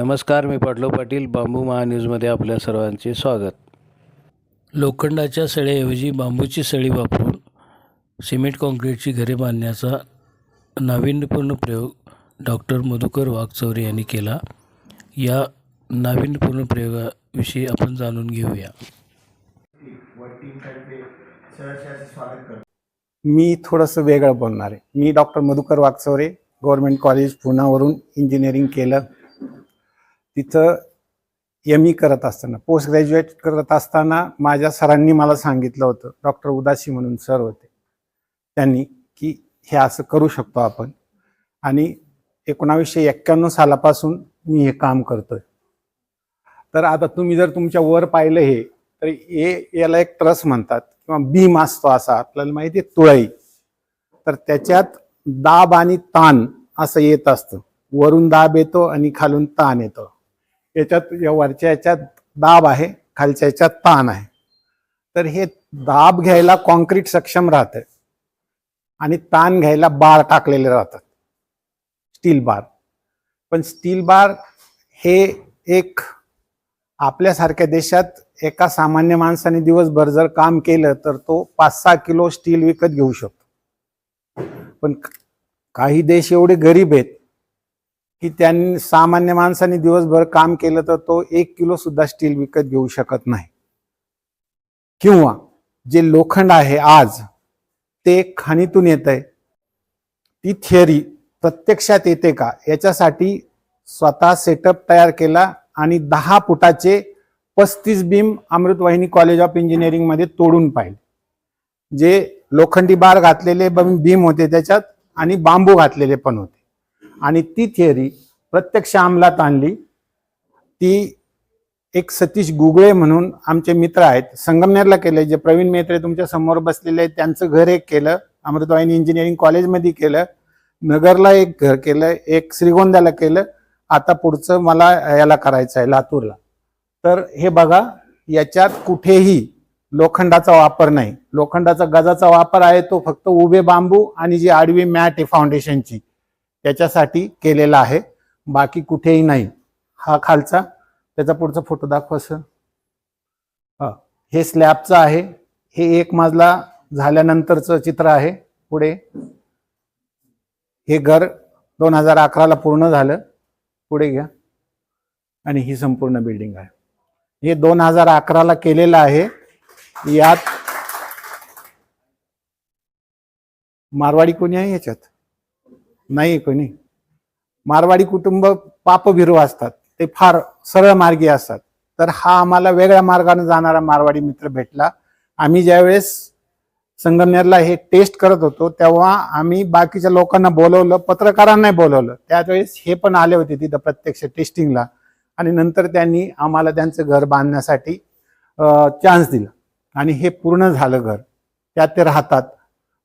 नमस्कार मी पाटलो पाटील बांबू महान्यूजमध्ये आपल्या सर्वांचे स्वागत. लोखंडाच्या सळ्याऐवजी बांबूची सळी वापरून सिमेंट काँक्रीटची घरे बांधण्याचा नाविन्यपूर्ण प्रयोग डॉक्टर मधुकर वाघचौरे यांनी केला. या नाविन्यपूर्ण प्रयोगाविषयी आपण जाणून घेऊया. मी थोडंसं वेगळं बोलणार आहे. मी doctor Madhukar Waghchaure government college पुण्यावरून इंजिनिअरिंग केलं. तिथं एम ई करत असताना पोस्ट ग्रॅज्युएट करत असताना माझ्या सरांनी मला सांगितलं होतं डॉक्टर उदासी म्हणून सर होते. त्यांनी की हे असं करू शकतो आपण. आणि एकोणावीसशे एक्क्याण्णव सालापासून मी हे काम करतोय. तर आता तुम्ही जर तुमच्या वर पाहिलं हे तर ए याला एक ट्रस म्हणतात किंवा बीम असतो असा आपल्याला माहिती आहे तुळई. तर त्याच्यात दाब आणि ताण असं येत असतं. वरून दाब येतो आणि खालून ताण येतो. याच्यात या वरच्या याच्यात दाब आहे खालच्या याच्यात ताण आहे. तर हे दाब घ्यायला कॉन्क्रीट सक्षम राहतं. आणि ताण घ्यायला बार टाकलेले राहतात. Steel bar. पण स्टील बार हे एक आपल्यासारख्या देशात एका सामान्य माणसाने दिवसभर जर काम केलं तर तो पाच सहा किलो स्टील विकत घेऊ शकतो. पण काही देश एवढे गरीब आहेत की त्यांनी सामान्य माणसाने दिवसभर काम केलं तर तो एक किलो सुद्धा स्टील विकत घेऊ शकत नाही. किंवा जे लोखंड आहे आज ते खाणीतून येत आहे ती थिअरी प्रत्यक्षात येते का? याच्यासाठी स्वतः सेटअप तयार केला आणि दहा फुटाचे पस्तीस बीम अमृतवाहिनी कॉलेज ऑफ इंजिनिअरिंगमध्ये तोडून पाहिले. जे लोखंडी बार घातलेले बीम होते त्याच्यात आणि बांबू घातलेले पण होते. आणि ती थिअरी प्रत्यक्ष अंमलात आणली. ती एक सतीश गुगळे म्हणून आमचे मित्र आहेत. संगमनेरला केले जे प्रवीण मेत्रे तुमच्यासमोर बसलेले आहेत त्यांचं घर एक केलं. अमृतवाहिनी इंजिनिअरिंग कॉलेजमध्ये केलं. नगरला एक घर केलं. एक श्रीगोंद्याला केलं. आता पुढचं मला याला करायचं आहे लातूरला. तर हे बघा याच्यात कुठेही लोखंडाचा वापर नाही. लोखंडाचा गजाचा वापर आहे तो फक्त उभे बांबू आणि जी आडवी मॅट आहे फाउंडेशनची त्याच्यासाठी केलेला आहे. बाकी कुठेही नाही. हा खालचा. त्याचा पुढचा फोटो दाखवा सर हा. हे स्लॅबचं आहे. हे एक मजला झाल्यानंतरचं चित्र आहे पुढे. हे घर दोन हजार अकराला पूर्ण झालं. पुढे घ्या. आणि ही संपूर्ण बिल्डिंग आहे. हे दोन हजार अकराला केलेलं आहे. यात मारवाडी कोणी आहे याच्यात? नाही कोणी मारवाडी कुटुंब पापभिरू असतात. ते फार सरळ मार्गी असतात. तर हा आम्हाला वेगळ्या मार्गाने जाणारा मारवाडी मित्र भेटला. आम्ही ज्यावेळेस संगमनेरला हे टेस्ट करत होतो तेव्हा आम्ही बाकीच्या लोकांना बोलवलं पत्रकारांना बोलवलं. त्यावेळेस हे पण आले होते तिथं प्रत्यक्ष टेस्टिंगला आणि नंतर त्यांनी आम्हाला त्यांचं घर बांधण्यासाठी चान्स दिला. आणि हे पूर्ण झालं घर. त्यात ते राहतात.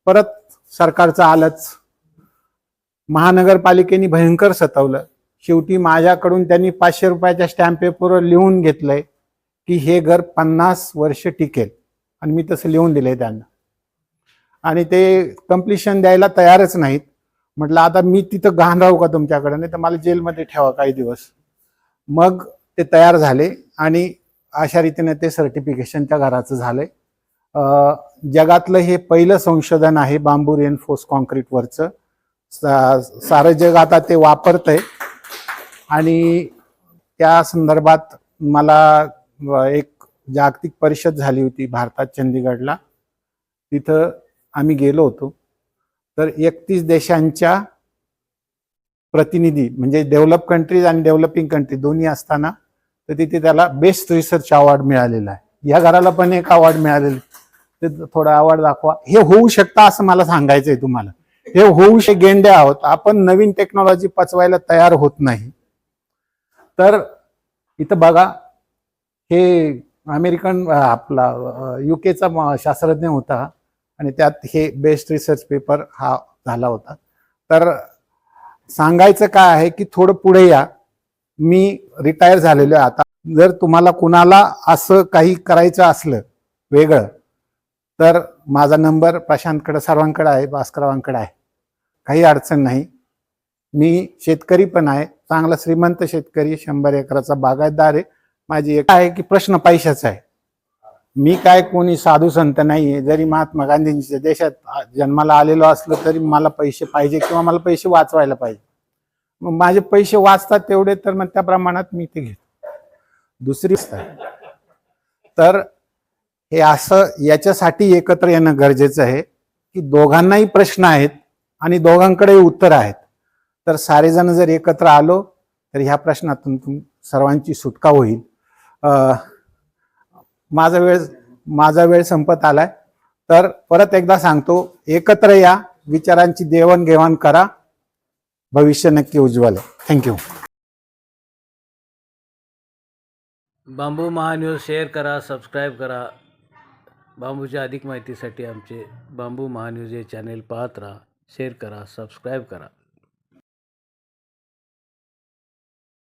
परत सरकारचं आलंच. महानगरपालिकेने भयंकर सतावलं. शेवटी माझ्याकडून त्यांनी पाचशे रुपयाच्या स्टॅम्प पेपरवर लिहून घेतलंय की हे घर पन्नास वर्ष टिकेल. आणि मी तसं लिहून दिलंय त्यांना. आणि ते कम्प्लिशन द्यायला तयारच नाहीत. म्हटलं आता मी तिथं घाण राहू का तुमच्याकडे? नाही तर मला जेलमध्ये ठेवा काही दिवस. मग ते तयार झाले आणि अशा रीतीने ते सर्टिफिकेशन त्या घराचं झालंय. जगातलं हे पहिलं संशोधन आहे बांबू रेनफोर्स कॉन्क्रीटवरचं सारं जग आता ते वापरतंय. आणि त्या संदर्भात मला एक जागतिक परिषद झाली होती भारतात चंदीगडला. तिथं आम्ही गेलो होतो. तर एकतीस देशांच्या प्रतिनिधी म्हणजे डेव्हलप कंट्रीज आणि डेव्हलपिंग कंट्री दोन्ही असताना तर तिथे त्याला बेस्ट रिसर्च अवॉर्ड मिळालेला आहे. या घराला पण एक अवॉर्ड मिळालेला ते थोडा अवॉर्ड दाखवा. हे होऊ शकतं असं मला सांगायचं आहे तुम्हाला. हे होऊ शे गेंडे आहोत. आपण नवीन टेक्नॉलॉजी पचवायला तयार होत नाही. तर इथं बघा हे अमेरिकन आपला युकेचा शास्त्रज्ञ होता आणि त्यात हे बेस्ट रिसर्च पेपर हा झाला होता. तर सांगायचं काय आहे की थोडं पुढे या. मी रिटायर झालेलो आहे आता. जर तुम्हाला कुणाला असं काही करायचं असलं वेगळं तर माझा नंबर प्रशांतकडं सर्वांकडे आहे भास्करावांकडे आहे. काही अडचण नाही. मी शेतकरी पण आहे. चांगला श्रीमंत शेतकरी शंभर एकराचा बागायतदार आहे. माझी एक आहे की प्रश्न पैशाचा आहे. मी काय कोणी साधू संत नाही आहे जरी महात्मा गांधींच्या देशात जन्माला आलेलो असलो तरी मला पैसे पाहिजे किंवा मला पैसे वाचवायला पाहिजे. मग माझे पैसे वाचतात तेवढे तर मग त्या प्रमाणात मी ते घेतो. दुसरी तर हे असं याच्यासाठी एकत्र येणं गरजेचं आहे की दोघांनाही प्रश्न आहेत आणि दोघांकडेही उत्तर आहेत. तर सारेजण जर एकत्र आलो तर ह्या प्रश्नातून तुम सर्वांची सुटका होईल. माझा वेळ माझा वेळ संपत आलाय. तर परत एकदा सांगतो एकत्र या विचारांची देवाणघेवाण करा. भविष्य नक्की उज्ज्वल आहे. थँक्यू बांबू महान्यूज शेअर करा सबस्क्राईब करा. बांबूच्या अधिक माहितीसाठी आमचे बांबू महान्यूज हे चॅनेल पाहत राहा शेअर करा सबस्क्राईब करा.